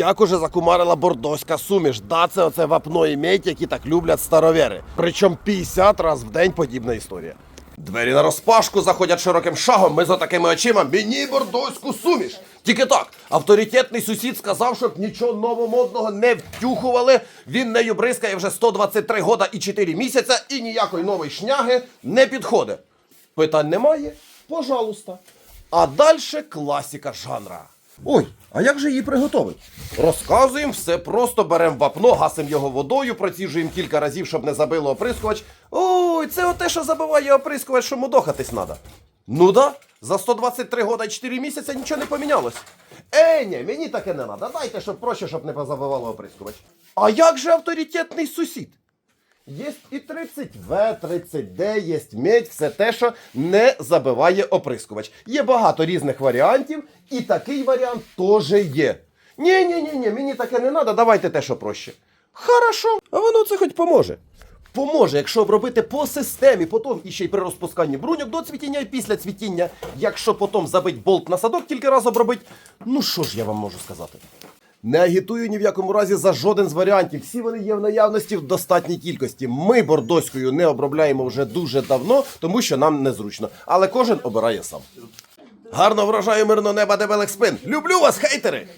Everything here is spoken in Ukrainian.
як уже закумарила бордоська суміш. Да, це оце вапно і медь, які так люблять старовери. Причому 50 раз в день подібна історія. Двері на розпашку заходять широким шагом. Ми за такими очима мені бордоську суміш. Тільки так, авторитетний сусід сказав, щоб нічого новомодного не втюхували. Він нею бризкає вже 123 года і 4 місяця, і ніякої нової шняги не підходить. Питань немає? Пожалуйста. А далі класика жанра. Ой, а як же її приготовить? Розказуємо, все просто беремо вапно, гасимо його водою, проціжуємо кілька разів, щоб не забило оприскувач. Ой, це оте, що забиває оприскувач, що мудохатись треба. Ну да, за 123 года і 4 місяці нічого не помінялось. Е, ні, мені таке не треба. Дайте, щоб проще, щоб не позабивало оприскувач. А як же авторитетний сусід? Є і 30В, 30D, є медь, все те, що не забиває оприскувач. Є багато різних варіантів, і такий варіант теж є. Ні, ні, ні, ні, мені таке не треба, давайте те, що проще. Хорошо, а воно це хоч поможе. Поможе, якщо обробити по системі, потім і ще й при розпусканні бруньок до цвітіння і після цвітіння. Якщо потім забить болт на садок, тільки раз обробить. Ну що ж я вам можу сказати? Не агітую ні в якому разі за жоден з варіантів. Всі вони є в наявності в достатній кількості. Ми бордоською не обробляємо вже дуже давно, тому що нам незручно. Але кожен обирає сам. Гарно врожаю мирного неба дебелих спин. Люблю вас, хейтери!